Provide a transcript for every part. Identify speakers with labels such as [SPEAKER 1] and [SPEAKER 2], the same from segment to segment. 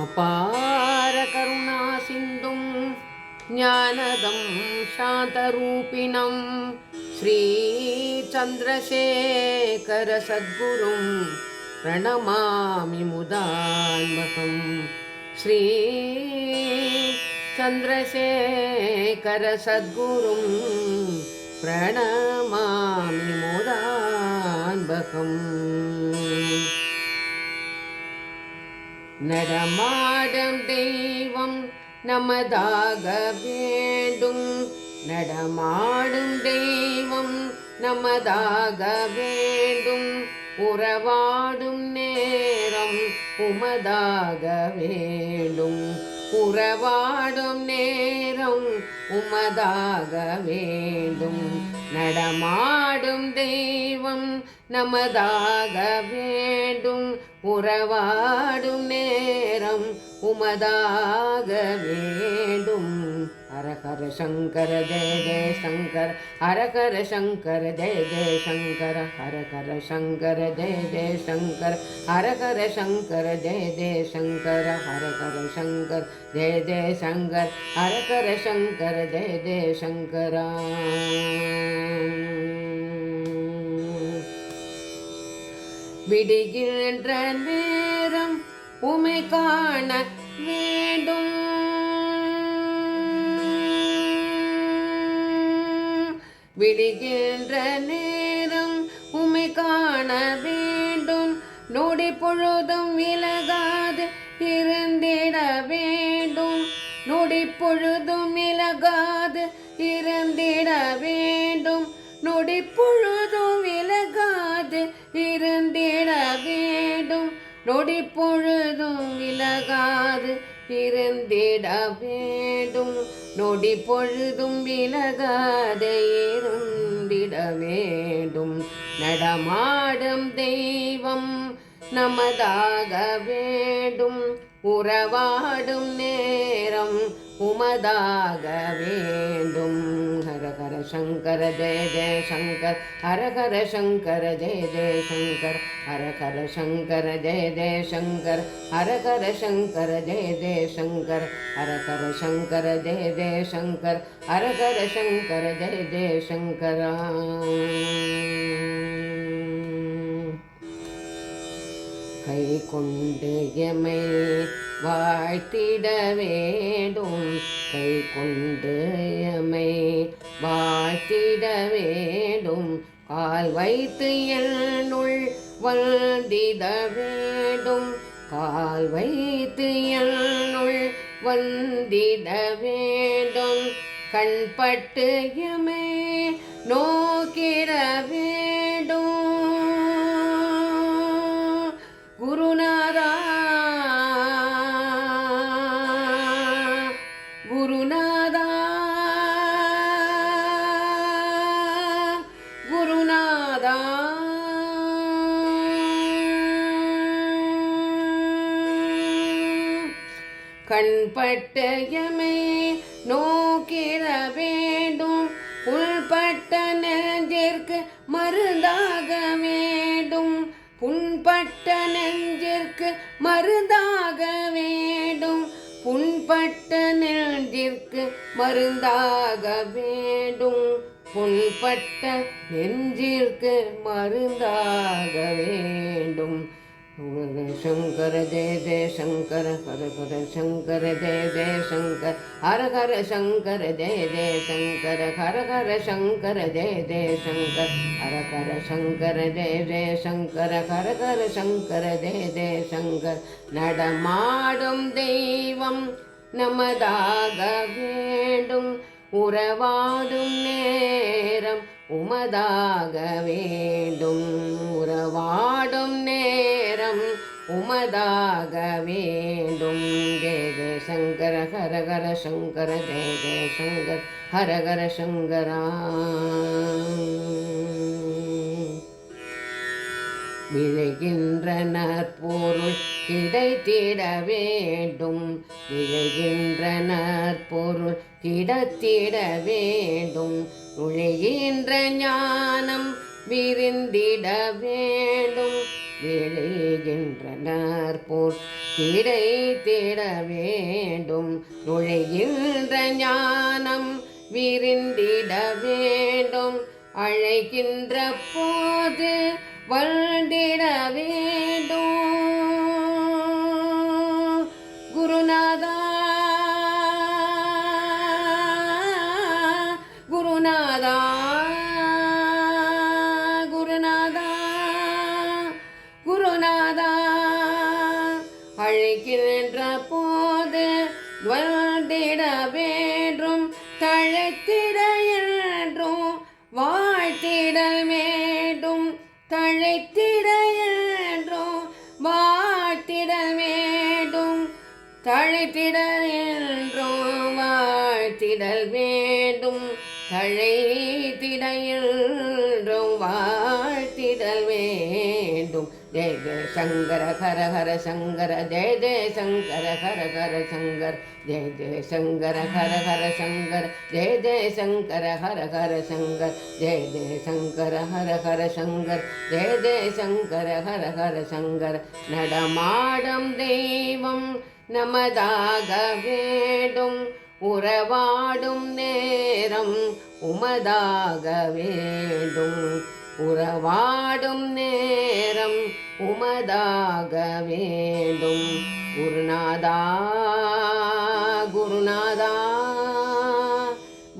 [SPEAKER 1] अपारकरुणासिन्धुं ज्ञानदं शान्तरूपिणं श्रीचन्द्रशेखरसद्गुरुं प्रणमामि मुदान्महं श्रीचन्द्रशेखरसद्गुरुं प्रणमामि मुदान्महम् நடமாடும் தெய்வம் நமதாக வேண்டும். நடமாடும் தெய்வம் நமதாக வேண்டும். உறவாடும் நேரம் உமதாக வேண்டும். உறவாடும் நேரம் உமதாக வேண்டும். நடமாடும் தெய்வம் நமதாக வேண்டும் உறவாடும் நேரம் உமதாக வேண்டும். ஹரஹர சங்கர ஜெய ஜெய சங்கர ஹரஹர சங்கர ஜெய ஜெய சங்கர ஹரஹர சங்கர ஜெய ஜெய சங்கர ஹரஹர சங்கர ஜெய ஜெய சங்கர ஹரஹர சங்கர் ஜெய ஜெய சங்கர் ஹரஹர சங்கர ஜெய ஜெய சங்கரா. விடுகின்ற நேரம் உமை காண வேண்டும். விடுகின்ற நேரம் உமை காண வேண்டும். நொடி பொழுதும் விலகாது இருந்திட வேண்டும். நொடி பொழுதும் விலகாது இருந்திட வேண்டும். நொடி பொழுதும் விலகாது இரு நொடி பொழுதும் விலகாது இருந்திட வேண்டும். நொடி பொழுதும் விலகாது இருந்திட வேண்டும். நடமாடும் தெய்வம் நமதாக வேண்டும். உறவாடும் நேரம் உமதாக வேண்டும். ஹரஹர சங்கர ஜெய ஜெய சங்கர் ஹரஹர சங்கர ஜெய ஜெய சங்கர் ஹரஹர சங்கர ஜெய ஜெய சங்கர் ஹரஹர சங்கர ஜெய ஜெய சங்கர் ஹரஹர சங்கர ஜெய ஜெய சங்கர் ஹரஹர சங்கர ஜெய ஜெய சங்கரா கை கொண்டு எமை வாழ்த்திட வேண்டும் கை கொண்டு எமை வாழ்த்திட வேண்டும். கால் வைத்து என்னுள் வந்திட வேண்டும். கால் வைத்து என்னுள் வந்திட வேண்டும். கண்பட்டு எமே நோ கண்பட்டயமே நோக்கிட வேண்டும். உள்பட்ட நெஞ்சிற்கு மருந்தாக வேண்டும். புண்பட்ட நெஞ்சிற்கு மருந்தாக வேண்டும். புண்பட்ட நெஞ்சிற்கு மருந்தாக வேண்டும். புண்பட்ட நெஞ்சிற்கு மருந்தாக வேண்டும். சங்கர ஜெய ஜெய சங்கர ஹர ஹர சங்கர ஜெய ஜெய சங்கர் ஹர ஹர சங்கர ஜெய ஜெய சங்கர ஹர ஹர சங்கர ஜெய ஜெய சங்கர் ஹர ஹர சங்கர ஜெய ஜெய சங்கர ஹர ஹர சங்கர ஜெய ஜெய சங்கர் நடமாடும் தெய்வம் நமதாக வேண்டும் உறவாடும் நேரம் உமதாக வேண்டும். உறவாடும் நேரம் உமதாக வேண்டும். ஜெய ஜெய சங்கர ஹரஹர சங்கர ஜெய ஜெய சங்கர் ஹரஹர சங்கரா. விளைகின்ற நற்பொருள் கிடைத்திட வேண்டும். விளைகின்ற நற்பொருள் கிடத்திட வேண்டும். உழைகின்ற ஞானம் விரிந்திட வேண்டும். விளைகின்றனர் போல் கிடை தேட வேண்டும். நுழைகின்ற ஞானம் விரிந்திட வேண்டும். அழைக்கின்ற போது வந்திட வேண்டும். குருநாதா குருநாதா குருநாதா. அழைக்கின்ற போது வந்திட வேண்டும் தழைத்திட என்றும் வாழ்த்திட வேண்டும் தழைத்திட என்றும் வாழ்த்திட வேண்டும் தழைத்திட என்றும் வாழ்த்திடல் வேண்டும் தழைத்திட என்றும் வாழ்த்திடல் வேண்டும். ஜெய ஜெய சங்கர ஹர ஹர சங்கர ஜெய ஜெய சங்கர ஹர ஹர சங்கர் ஜெய ஜெய சங்கர ஹர ஹர சங்கர் ஜெய ஜெய சங்கர ஹர ஹர சங்கர் ஜெய ஜெய சங்கர ஹர ஹர சங்கர் ஜெய ஜெய சங்கர ஹர ஹர சங்கர். நடமாடும் தெய்வம் நமதாக வேண்டும். உறவாடும் நேரம் உமதாக வேண்டும். உறவாடும் நேரம் உமதாக வேண்டும். குருநாதா குருநாதா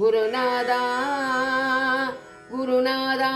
[SPEAKER 1] குருநாதா குருநாதா.